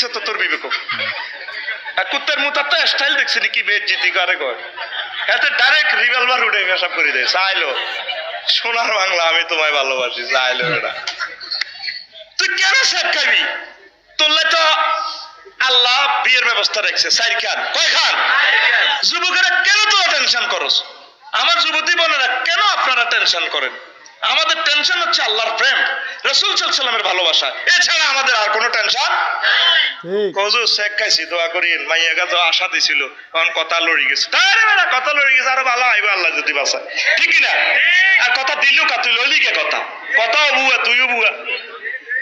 দিছে তো তোর বিবেক আর কুত্তার মুতার তো স্টাইল দেখছি কি বেদ জিতি করে কর এতে ডাইরেক্ট রিভলভার উঠে পেশাব করে দেয়। চাইলো সোনার বাংলা আমি তোমায় ভালোবাসি চাইলো এটা। তুই কেন সেট খাবি তোরলে তো আল্লাহ বিয়ের ব্যবস্থা রাখছে। সাইর খান। কয় খান? যুবকেরা কেন তোরা টেনশন করস? আমার যুবতী বোনেরা কেন আপনারা টেনশন করেন? আমাদের টেনশন হচ্ছে আল্লাহর প্রেম। রসুল সাল্লামের ভালোবাসা। এছাড়া আমাদের আর কোনো টেনশন ঠিক। কজু শেখ খাইছি দোয়া করি মাইয়া গাছ আশা দিছিল। তখন কথা লড়ি গেছে। আরে বেটা কথা লড়ি গেছে আরও ভালো আইবে আল্লাহ যদি বাসা ঠিক না? আর কথা দিলু কা তুই লইলি কে কথা? কথাও বুয়া তুইও বুয়া।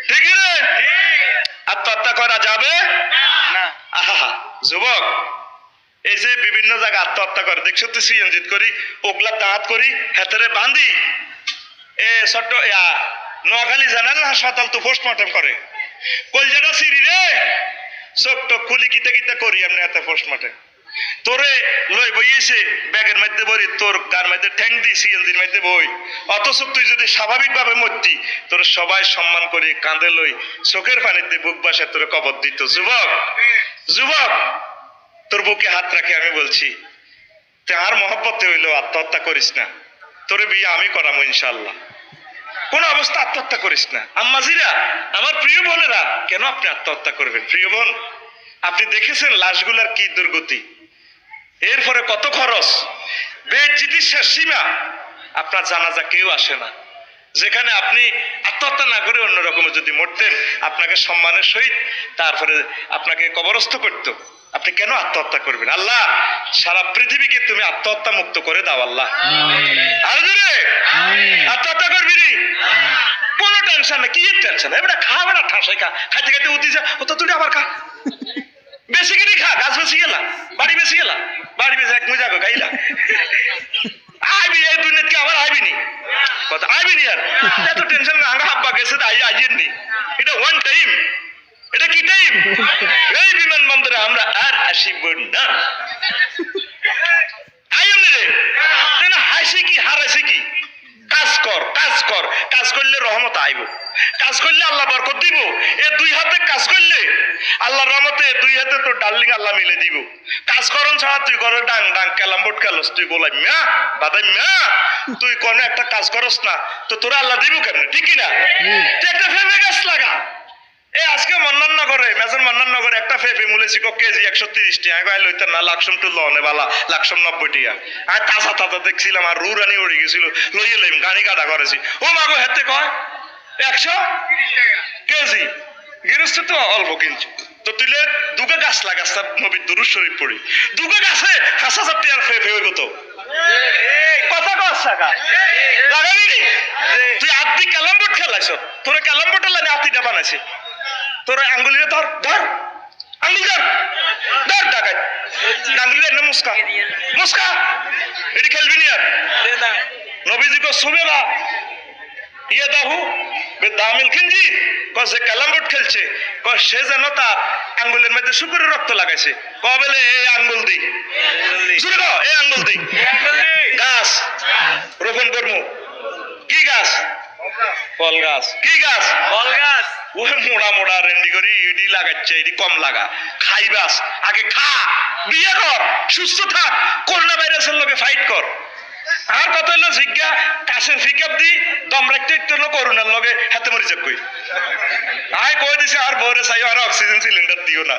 ঠিক রে? আত্মহত্যা করা যাবে? না। আহা যুবক এই যে বিভিন্ন জায়গায় আত্মহত্যা করে দেখছ তুই সিএনজিত করি ওগলা দাঁত করি হাতেরে বান্ধি নোয়াখালী জেনারেল হাসপাতাল তো পোস্টমর্টম করে। কলজাটা সিঁড়ি রে? ছোট্ট খুলি করি এমনি এত পোস্টমর্টম তোরে লই বইয়েছে ব্যাগের মধ্যে বলি তোর গার মধ্যে ঠ্যাং দি মধ্যে বই। অথচ তুই যদি স্বাভাবিকভাবে মরতি, তোর সবাই সম্মান করে কাঁদে লই চোখের পানিতে বুক বাসে তোর কবর দিত। যুবক যুবক, তোর বুকে হাত রাখে আমি বলছি তার মহব্বতে হইল আত্মহত্যা করিস না। তোরে বিয়ে আমি করাবো ইনশাল্লাহ কোন অবস্থা আত্মহত্যা করিস না। আম্মাজিরা আমার প্রিয় বোনেরা, কেন আপনি আত্মহত্যা করবেন? প্রিয় বোন, আপনি দেখেছেন লাশগুলার কি দুর্গতি? এরপরে কত খরচ? বেজিতির শেষ সীমা। আপনার জানাজা কেউ আসে না। যেখানে আপনি আত্মহত্যা না করে অন্যরকম যদি মরতেন, আপনাকে সম্মানের সহিত তারপরে আপনাকে কবরস্থ করতো। আপনি কেন আত্মহত্যা করবেন? আল্লাহ সারা পৃথিবীকে তুমি আত্মহত্যা মুক্ত করে দাও আল্লাহ। আর জোরে? আত্মহত্যা করবি নি? কোনো টেনশন না কি টেনশন এবারে খা বেড়া ঠাসাই খা। খাইতে খাইতে উঠি যা ও তো তুই আবার খা। বেশি কিনি খা গাছ বেশি গেলা বাড়ি বেশি গেলা বাড়ি বেশি এক মজা গো গাইলা আইবি এই দুনিয়াতে আবার আইবি নি? কথা আইবি নি আর? এত টেনশন না আঙ্গা হাব্বা গেছে আই আইয়েন নি এটা ওয়ান টাইম এটা কি টাইম এই বিমানবন্দরে আমরা আসিব না হাসি কি হারাইছে কি? কাজ কর কাজ কর। কাজ করলে রহমত আইব। কাজ করলে আল্লাহ বরকত দিব। এ দুই হাতে কাজ করলে আল্লাহর রহমতে দুই হাতে তোর ডার্লিং আল্লাহ মিলে দিব। কাজ করন ছাড়া তুই করে ডাং ডাং কেলাম বোট খেলস তুই বলাই মিয়া বাদাই মিয়া তুই কোনো একটা কাজ করস না। তো তোরা আল্লাহ দিব কেমনে? ঠিক না? তুই একটা ফেফে গাছ লাগা। এ আজকে নগরে মেজর মন্নান নগরে একটা ফেফে মূলে শিকক কেজি একশো তিরিশ টাকা গায়ে লইতে না লাকসম টু লনে বালা লাকসম নব্বই টাকা আর তাজা তাজা দেখছিলাম আর রু রানি উড়ে গেছিল। লইয়ে লইম গাড়ি কাটা করেছি। ও মাগো হেতে কয়? একশো? কেজি। গৃহস্থ তো অল্প কিনছি তো তুলে দুগে গাছ লাগাস তার নবীর দুরুজ শরীফ পড়ি। দুগে গাছে হাস হাজার টিয়ার ফেফে হইব তো? কথা কস লাগাবি তুই আদি ক্যালাম্বোর্ড খেলাইছ। তোরা ক্যালাম্বোর্ড লাগে আতিটা বানাইছে। তোরা আঙ্গুলিরে ধর ধর। আঙ্গুলি ধর। ধর ডাকাই আঙ্গুলি না মুস্কা মুস্কা এটি খেলবি নি আর? নবীজি কো শুবে না ইয়ে দাহু বে দামিল খিনজি ক সে ক্যালাম্বোর্ড খেলছে। ক সে যেন তার আঙ্গুলের মধ্যে শুকুরের রক্ত লাগাইছে। ক বলে এই আঙ্গুল দি। শুনে এই আঙ্গুল দি। গাছ। রোপণ করমু কি গাছ? ফল গাছ কি গাছ? ফল গাছ ওই মোড়া মোড়া রেন্ডি করি, ইডি লাগাচ্ছে, ইডি কম লাগা। খাইবাস আগে খা, বিয়ে কর, সুস্থ থাক করোনা ভাইরাসের লগে ফাইট কর। আর কত হলো জিজ্ঞা কাশের ফিকাপ দি দম রাখতে একটু করোনার লগে হাতে মরি যাক কই। আয় কই দিছে, আর বউরে চাই আর অক্সিজেন সিলিন্ডার দিও না।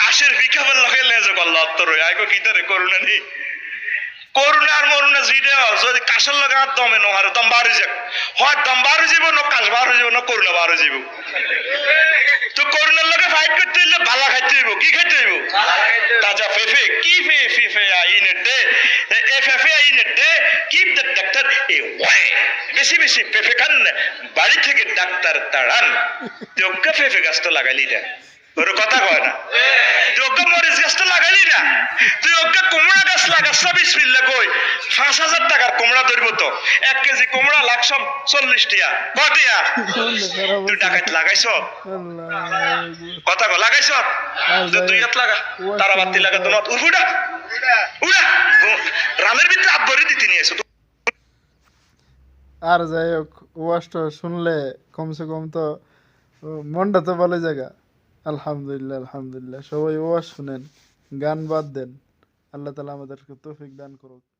কাশের ফিকাপের লগে লেজে করল অত্তর আয় কই কিতারে করোনা নেই? করুণার মরুণা জিডে যদি কাশের লগে আর দমে নহারে দম বাড়ি যাক হয় দম বাড়ি যাব, না কাশ বাড়ি যাব, না করুণা বাড়ি যাব। তো করুণার লগে ফাইট করতে হইলে ভালা খাইতে হইব, কি খাইতে হইব? তাজা ফেফে, কি ফে ফিফে দে এ ফেফে আইনে day keep the doctor, away বেশি বেশি ফেফে খান বাড়ি থেকে ডাক্তার তাড়ান। ওকে ফেফে গাছটা লাগাইলি না। ওর কথা কয় না। মরিচ গাছটা না? তুই ওকে কুমড়া গাছ লাগাস পাঁচ হাজার টাকার কুমড়া ধরবো তো। এক কেজি কুমড়া লাগছম চল্লিশ টিয়া। কটিয়া তুই ডাকাত লাগাইছ? কথা দুই হাত লাগা। তারা বাতি লাগা তোমার উড়া রামের ভিতরে আব্বরি দিতে নিয়ে এসো। আর যাই হোক ওয়াজটা শুনলে কমসে কম তো মনটা তো ভালো জায়গা। আলহামদুলিল্লাহ আলহামদুলিল্লাহ। সবাই ওয়াজ শুনেন গান বাদ দেন। আল্লাহ তালা আমাদেরকে তৌফিক দান করুক।